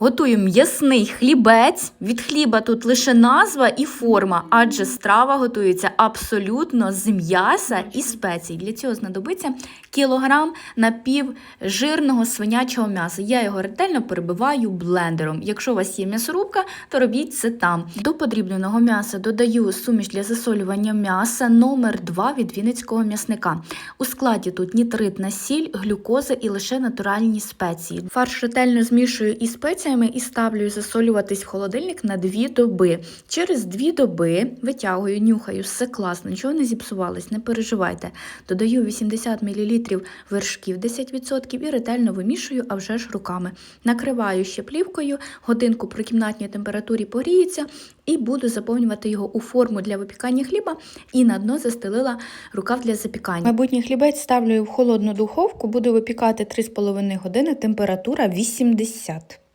Готую м'ясний хлібець. Від хліба тут лише назва і форма, адже страва готується абсолютно з м'яса і спецій. Для цього знадобиться кілограм напівжирного свинячого м'яса. Я його ретельно перебиваю блендером. Якщо у вас є м'ясорубка, то робіть це там. До подрібненого м'яса додаю суміш для засолювання м'яса номер 2 від вінницького м'ясника. У складі тут нітритна сіль, глюкоза і лише натуральні спеції. Фарш ретельно змішую і із спеціями і ставлю засолюватись в холодильник на 2 доби. Через 2 доби витягую, нюхаю, все класно, нічого не зіпсувалось, не переживайте. Додаю 80 мл вершків 10% і ретельно вимішую, а вже ж руками. Накриваю ще плівкою, годинку при кімнатній температурі погріється і буду заповнювати його у форму для випікання хліба і на дно застелила рукав для запікання. Майбутній хлібець ставлю в холодну духовку, буду випікати 3,5 години, температура 80.